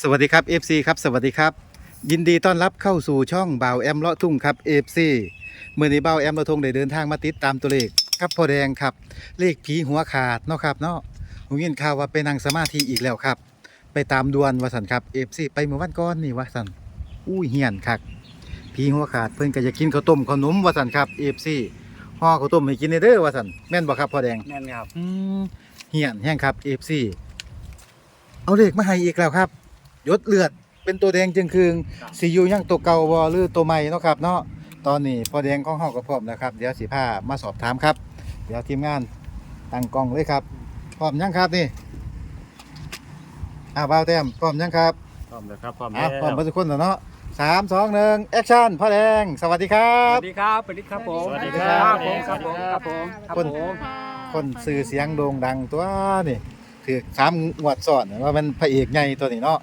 สวัสดีครับ FC ครับสวัสดีครับ ยินดีต้อนรับเข้าสู่ช่องบ่าวแอมเลาะทุ่งครับ FC เมื่อนี้บ่าวแอมเลาะทุ่งได้เดินทางมาติดตามตัวเลขครับพ่อแดงครับเลขผีหัวขาดเนาะครับเนาะผมยินข่าวว่าไปนั่งสมาธิอีกแล้วครับ ไปตามดวนวสันครับ FC ไปเมื่อวันก่อนนี่วสันอุ้ยเหียนคักผีหัวขาดเพิ่นก็จะกินข้าวต้มขนมวสันครับ FC ห่อข้าวต้มให้กินเด้อวสันแม่นบ่ครับพ่อแดงแม่นครับอืมเหียนแห้งครับ FC เอาเลขมาให้อีกแล้วครับ ยศเลือด เป็นตัวแดงจึงคืงครับสียูยังตัวเก่าบ่หรือตัวใหม่เนาะครับเนาะตอนนี้พอแดงของเฮาก็พร้อมแล้วครับ เดี๋ยวสิพามาสอบถามครับ เดี๋ยวทีมงานตั้งกล้องเลยครับพร้อมยังครับนี่อ่าบ่าวแต้มพร้อมยังครับพร้อมแล้วครับพร้อมอะแล้วพร้อมเบ่ทุกคนแล้วเนาะสามสองหนึ่งแอคชั่นพ่อแดงสวัสดีครัสบ วัสดีครับ สวัสดีครับผมสวัสดีครับ ผมครับผมครับผมครับคนผม คนสื่อเสียงโด่งดังตัวนี่ถือสามงวดซ้อนว่ามันพระเอกใหญ่ตัวนี้เนาะ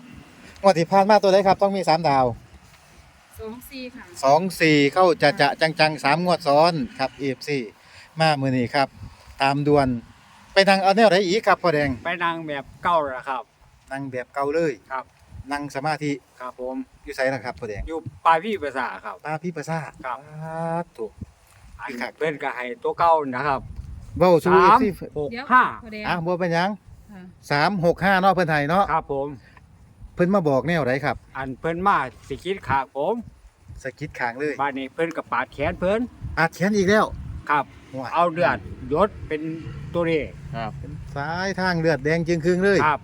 งวดที่ผ่านมาตัวไหนครับ ต้องมีสามดาวสองสี่ค่ะสองสี่เข้าจะจะจังจังๆสามงวดซ้อนครับเอฟซีมามือนี้ครับ ตามด่วนไปนั่งเอาแนวไหนอีกครับพ่อแดงไปนั่งแบบเก่าแล้วครับ นั่งแบบเก่าเลยครับ นั่งสมาธิครับผมอยู่ไสนะครับพ่อแดงอยู่ปลายพี่ภาษาครับ ตาพี่ประสาทครับ ถูก อันครับเพื่อนก็ให้ตัวเก่านะครับเบ้าสู้สามซีหกเดี๋ยวห้าพอแดงอะบัวเป็นหยังค่ะสามหกห้าเนาะเพิ่นไทยเนาะ ครับผมเพิ่นมาบอกแนวไหนครับ อันเพื่อนมาสิคิดขากผมสะกิดขางเลยบ้านนี้เพื่อนกับปาดแขนเพื่อนอาเขียนอีกแล้วครับห่วยเอาเดือดยศเป็นตัวเลขครับสายทางเลือดแดงจึงครึ่งเลยครับ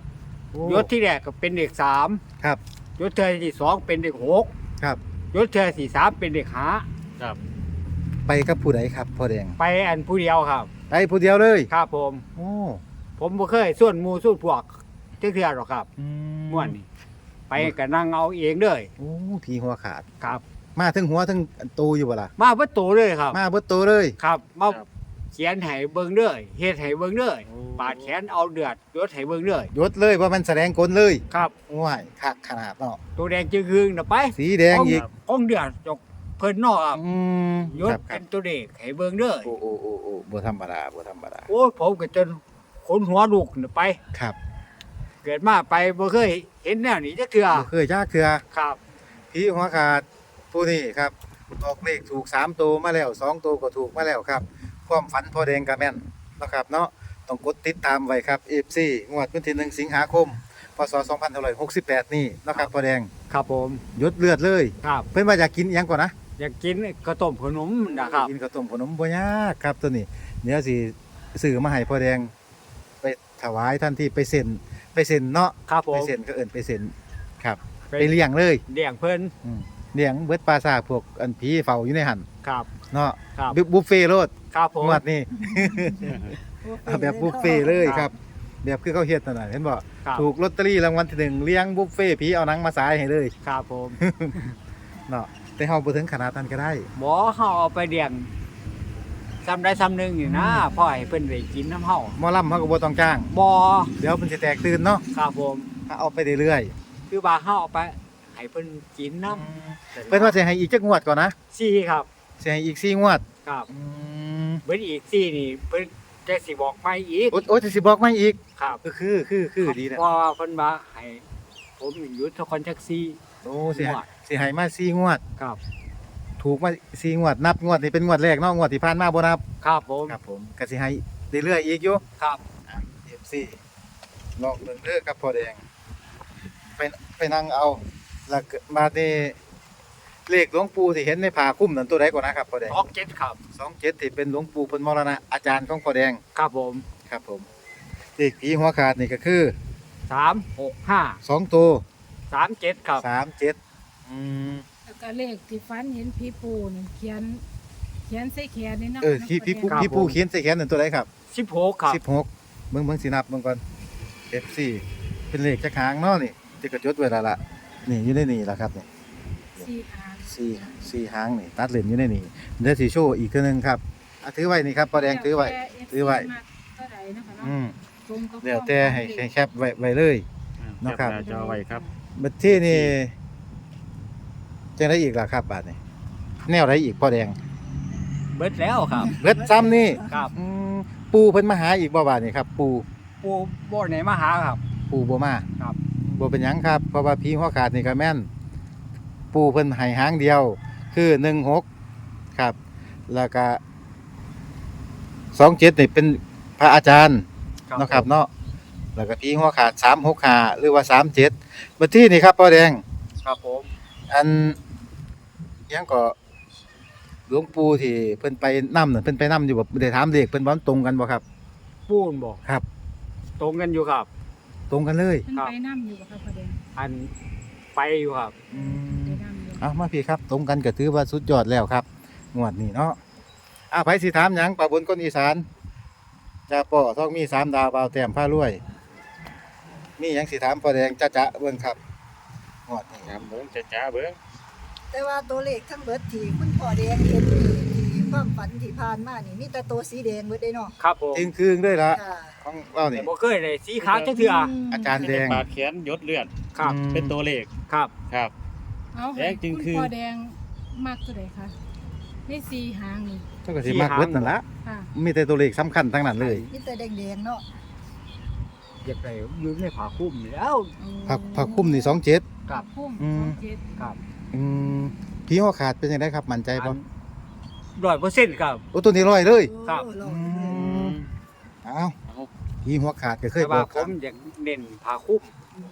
โอ้ยศที่แรกก็เป็นเด็กสามครับ ยศเธอที่สองเป็นเด็กหกครับ ยศเธอที่สามเป็นเด็กห้าไปกับผู้ใดครับพ่อแดงไปอันผู้เดียวครับ ไปผู้เดียวเลยครับผม โอ้ผมบ่เคยส่วนหมูส่วนพวกเทื่อๆหรอกครับอืม่วนนี่ ไปก็นั่งเอาเองเลยโอ้ผีหัวขาด ครับ มาถึงหัวถึงตูอยู่บ่ล่ะ มาเบิดโตเลยครับ มาเบิดตูเลยครับมาเขียนให้เบิ่งเลยเฮ็ดให้เบิ่งเลยปาดแขนเอาเดือดยศให้เบิ่งเลยยศเลยว่ามันแสดงกลเลยครับว้ายคักขนาดเนาะตัวแดงจึงคืงน่ะไปสีแดงอีกของเดือดจกเพิ่นเนอกครับอืมยศครับคเป็รับนตัวเด็กให้เบิ่งเลยโอ้โอ้โอ้โอ้บ่ธรรมดาบ่ธรรมดาโอ้ยผมก็จนขนหัวลุกน่ะไป ครับ เกิดมาไปบ่เคยเห็นแนวนี้จักเทื่อบ่เคยจ้าเคือครับผีหัวขาดผู้นี้ครับออกเลขถูกสามตัวมาแล้วสองตัวก็ถูกมาแล้วครับ ความฝันพ่อแดงกับแม่นเนาะครับเนาะต้องกดติดตามไว้ครับ FC งวดวันที่1สิงหาคมพศ2568 นี่เนาะครับพ่อแดงครับผมยศเลือดเลยครับเพิ่นว่าอยากกินอิหยังก่อนนะอยากกินข้าวต้มขนมนะครับกินข้าวต้มขนมบ่ยากครับตัวนี้เดี๋ยวสิซื้อมาให้พ่อแดง ไปถวายท่านที่ไปเซ็น ไปเซ็นเนาะครับผไปมเซ็นก็เอิ้นไปเซ็นครับไปไปเลี้ยงเลยเลี้ยงเพิ่นอืมเลี้ยงเบิดปลาซากพวกอันผีเฝ้าอยู่ในหั่นครับเนาะครับบุบุฟเฟ่ต์โลดครับผม งวดนี้เอาแบบบุฟเฟ่ต์เลยครับแบบคือเขาเฮ็ดนั่นน่ะเห็นบ่ครับถูกลอตเตอรี่รางวัลที่หนึ่งเลี้ยงบุฟเฟ่ต์ผีเอาหนังมาสายให้เลยครับผมเนาะแต่เฮาบ่ถึงขนาดนั้นก็ได้ หมอเฮาเอาไปเลี้ยง ซ้ำได้ซ้ำหนึงอยู่นะพ่อให้เพิ่นได้กินน้ำเฮาหมอลำเฮาก็บ่ต้องจ้างบ่เดี๋ยวเพิ่นสิแตกตื่นเนาะครับผมถ้าเอาไปเรื่อยคือว่าเฮาเอาไปให้เพิ่นกินน้ๆเพิ่นว่าสิให้อีกจักงวดก่อนนะำซี่ครับสิให้อีก4งวดครับอืมเบิ่นอีกซี่นี่เพิ่นจะสิบอกไม่อีกโอ๊ยโอ๊ยสิบอกมาอีกครับก็คือคือคือดีนะเพราะว่าเพิ่นว่าให้ผมหยุดทุกคนจักซี่โอ้สิให้งวดสิให้มา4งวด ครับ ถูกมา4งวดนับงวดนี้เป็นงวดแรกเนาะงวดที่ผ่านมาบ่นับครับผม ครับผมก็สิให้เรื่อยๆอีกอยู่ครับเอฟซีลองเบิ่งเด้อครับพ่อแดงไปไปนั่งเอาแล้วก็มาในเลขหลวงปู่ที่เห็นในผ้าคลุ้มนั่นตัวใดก่อนนะครับพ่อแดงออกเจ็ดครับ27ที่เป็นหลวงปู่เพิ่นมรณะอาจารย์ของพ่อแดงครับผมครับผมเลขผีหัวขาดนี่ก็คือสามหกห้า2ตัวสามเจ็ดครับ37อืม แล้วก็เลขที่ฟันเห็นพี่ปูนี่เขียน เขียนใส่แขนนี่เนาะเออพี่พี่ผู้ครับพี่ผู้ผม เขียนใส่แขนนั่นตัวใดครับสิบหกครับ16เบิ่งเบิ่งสินับเบิ่งก่อน FC เป็นเลขจักหางเนาะนี่ที่ก็จดไว้แล้วล่ะนี่อยู่ในนี่ล่ะครับนี่สี่หางสี่สี่หางนี่ตัดเลนอยู่ในนี่เดี๋ยวสีโชว์อีกเทีนึงครับอะถือไว้นี่ครับปลาแดงถือไว้ ถือไว้เท่าไหร่นะคะเนาะอืมตรงกับเดี๋ยวแต่ให้ให้แคปไว้ไว้เลยเนาะครับจอไว้ครับ บัดที่นี่ จังได้อีกล่ะครับบาดนี้แนวไรอีกปลาแดงเบิดแล้วครับเบิดซ้ำนี่ครับ อืมปูเพิ่นมาหาอีกบ่บาดนี่ครับ ปูปูบ่ไหนมาหาครับ ปูบ่มาครับอืบ่เป็นหยังครับเพราะว่าผีหัวขาดนี่ก็แม่น ปูเพิ่นให้หางเดียว คือ16ครับ แล้วก็27นี่เป็นพระอาจารย์ เนาะครับเนาะแล้วก็ผีหัวขาด365หรือว่า37บัดที่นี่ครับพ่อแดง ครับผม อันห ยังก็หลวงปู่ที่เพิ่นไปนำน่ะเพิ่นไปนำอยู่บ่ได้ถามเลขเพิ่นว่ามันตรงกันบ่ครับ ปูนบอกครับ ตรงกันอยู่ครับ ตรงกันเลยมันครับไปน้ำอยู่กับครับพ่อแดงอันไปอยู่ครับ อืไปม น้ำอยู่เอามาพี่ครับตรงกันก็ถือว่าสุดยอดแล้วครับงวดนี้เนาะอ่าไผสิถามหยังป้าบนคนอีสานจ่าป่อท้องมีสามดาวบาวแต้มผ้ารวย มีหยังสิถามพ่อแดงจ้าจ๊ะเบิ่งครับงวดนี้ครับผมจะจ้าเบิ้ง แต่ว่าตัวเลขทั้งเบิดที่คุณพ่อแดงเห็นนี่ที่ความฝันที่ผ่านมานี่มีแต่ตัวสีแดงเบิดได้เนาะครับผมจึงคืงด้วยละค่ะ ของเรานี่บ่เคยได้สีขาวจังเทื่ออาจารย์แดงปาดแขนยศเลือดครับอืม เป็นตัวเลขครับ ครับ เอาแดงจึงคือ ณพ่อแดงมากตัวใดคะในสีหางนี่เจ้าก็สิมากเบิดนั่นละค่ะมีแต่ตัวเลขสำคัญทั้งนั้นเลยมีแต่แดงๆเนาะอยากได้อยู่ในผ้าคลุมนี่แล้ว ผักผักคุ้มนี่สองเจ็ด ครับ พุ่มอืม สองเจ็ดครับ อืมผีหัวขาดเป็นยังไงครับ มั่นใจปะร้อยเปอร์เซ็นต์ครับ โอ้ตัวนี้ร้อยเลยครับ โอ้อืโหมเอาผีหัวขาดก็เคยแต่บว่าอกผครับมอยากเน้นผ้าคลุม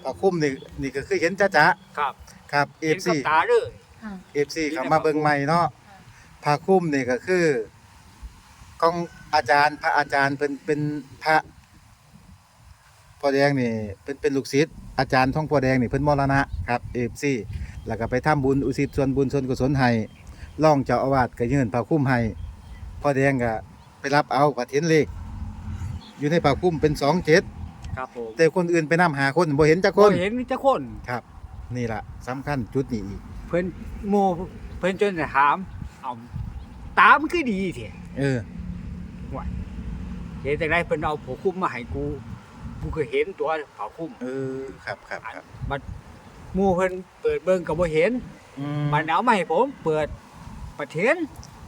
ผักคุ้มนี่นี่ก็คือเห็นจ้าจ๊ะครับครับเอเห็นฟกับซี ตาเลย ค่ะ เอฟซีเขามาเบิ่งใหม่เนาะผักคุ้มนี่ก็คือ ของอาจารย์ พระอาจารย์เป็นเป็นพระพ่อแดงนี่เป็นเป็นลูกศิษย์อาจารย์ท่องพ่อแดงนี่เพิ่นมรณะครับเอฟซี แล้วก็ไปทำบุญอุทิศส่วนบุญส่วนกุศลให้ร่องเจ้าอาวาสก็ยื่นผ้าคลุ้มให้พ่อแดงก็ไปรับเอาผัดเห็นเลขอยู่ในผ้าคลุ้มเป็นสองเจ็ดครับผมแต่คนอื่นไปนำหาคนบ่เห็นจักคบ่นเห็นจักคนครับ นี่ล่ะสำคัญจุดนี้อีกเพิ่นโมเพิ่นจนจะถามเอาตามันคือดีแท้เออเห็นจังไดเพิ่นเอาผ้าคลุมมาให้กูกูก็เห็นตัวผ้าคลุมเออครับครับครับ หมู่เพิ่นเปิดเบิ่งก็บ่เห็นอืมมันเอามาให้ผมเปิดประเทศ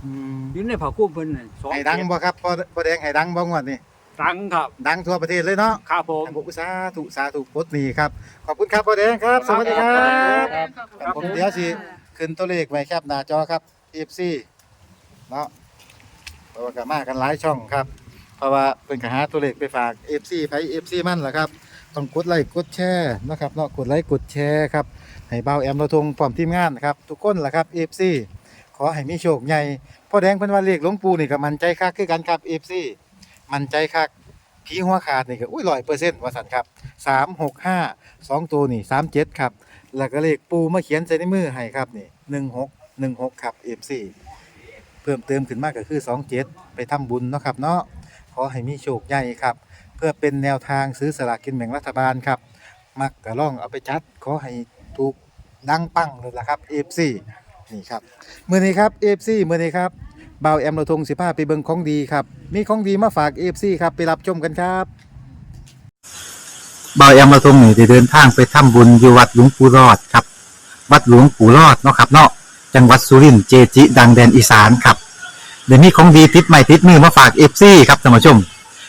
อืมอยู่ในผ้าคลุมเพิ่นน่ะสองให้ดังบ่ครับพอพอแดงให้ดังบ่งวดนี่ดังครับดังทั่วประเทศเลยเนาะครับผม ผมสาธุสาธุปลดหนี้ครับ ขอบคุณครับพอแดงครับ สวัสดีครับครับครับผมเดี๋ยวสิ ขึ้นตัวเลขไว้ครับหน้าจอครับ FC เนาะเพราะว่าก็มากันหลายช่องครับ เพราะว่าเพิ่นก็หาตัวเลขไปฝาก FC ไป FC มันล่ะครับ ต้องกดไลค์กดแชร์นะครับเนาะกดไลค์กดแชร์ครับให้เบาแอมเราทงพร้อมทีมงานนะครับทุกคนล่ะครับ FC ขอให้มีโชคใหญ่พ่อแดงเพิ่นว่าเลขหลวงปู่นี่ก็มันใจคักคือกันครับ FC มันใจคักผีหัวขาดนี่ก็อุ้ย100%ว่าซั่นครับ365 2ตัวนี่37ครับแล้วก็เลขปูมาเขียนใส่ในมือให้ครับนี่16 16ครับ FC เพิ่มเติมขึ้นมากก็คือ27ไปทำบุญเนาะครับเนาะขอให้มีโชคใหญ่ครับ เพื่อเป็นแนวทางซื้อสลากกินแบ่งรัฐบาลครับ มักกะล่องเอาไปจัดขอให้ถูกดังปังเลยล่ะครับ FC นี่ครับมื้อนี้ครับ FC มื้อนี้ครับบ่าวแอมเราทง15ไปเบิงของดีครับ มีของดีมาฝาก FC ครับไปรับชมกันครับบ่าวแอมเราทงนี่ได้เดินทางไปทำบุญอยู่วัดหลวงปู่รอดครับ วัดหลวงปู่รอดเนาะครับเนาะจังหวัดสุรินทร์เจจิ ดังแดนอีสานครับเดี๋ยวนี้ของดีติดใหม่ติดมือมาฝาก FC ครับท่านผู้ชม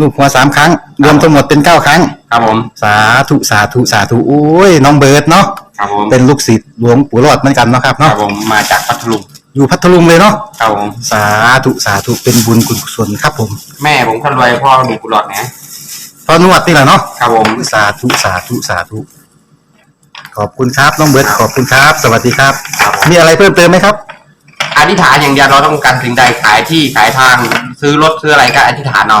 ลูกหัวสามครั้ง รวมทั้งหมดเป็นเก้าครั้ง ครับผม สาธุสาธุสาธุโอ้ยน้องเบิร์ดเนาะครับผมเป็นลูกศิษย์หลวงปู่รอดเหมือนกันเนาะครับครับเนาะผมมาจากพัทลุงอยู่พัทลุงเลยเนาะครับผมสาธุสาธุเป็นบุญคุณกุศลครับผมแม่ผมคนรวยพ่อมีกุหลาบนะพอนวดนี่แหละเนาะครับผมสาธุสาธุสาธุขอบคุณครับน้องเบิร์ดขอบคุณครับ สวัสดีครับครับผมมีอะไรเพิ่มเติมไหมครับ อธิษฐานอย่างเดียวเราต้องการสิ่งใดขายที่ขายทาง ซื้อรถซื้ออะไรก็อธิษฐานเอา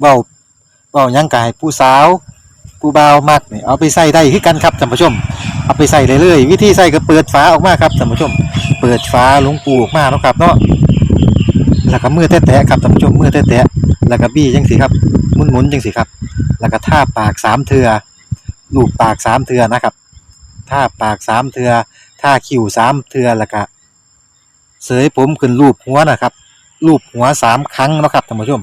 เว้าเว้ายังกายผู้สาวผู้บ่าวมักนี่เอาไปใส่ได้คือกันครับท่านผู้ชม เอาไปใส่เลยเลยวิธีใส่ก็เปิดฝาออกมาครับท่านผู้ชม เปิดฝาหลวงปูออกมาเนาะครับเนาะแล้วก็มือแตะๆครับท่านผู้ชมมือแตะๆแล้วก็บี้จังสิครับหมุนๆจังสิครับ แล้วก็ท่าปากสามเทือลูบปากสามเทือนะครับท่าปากสามเทือท่าคิ้วสามเทือแล้วก็เสยผมขึ้นรูปหัวนะครับรูปหัวสามครั้งนะครับท่านผู้ชม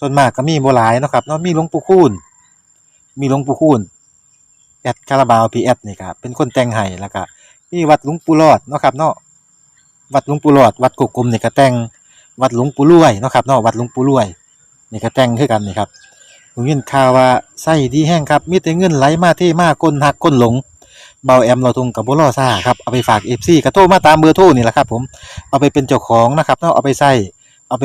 ส่วนมากก็มีบ่หลายเนาะครับเนาะมีหลวงปู่คูณมีหลวงปู่คูณแอดคาราบาวพีแอดนี่ครับเป็นคนแต่งให้แล้วก็มีวัดหลวงปู่รอดเนาะครับเนาะวัดหลวงปู่รอด วัดกุกกลมนี่ก็แต่งวัดหลวงปู่รวยเนาะครับเนาะวัดหลวงปู่รวยนี่ก็แต่งคือกันนี่ครับผมยินข่าวว่าไส้ดีแห้งครับมีแต่เงินไหลมาเทมาคนหักคนหลงเบาแอมเราทงกับบุรอซ่าครับเอาไปฝากเอฟซีกระโทรมาตามเบอร์โทรนี่แหละครับผมเอาไปเป็นเจ้าของนะครับเนาะเอาไปใส่เอาไป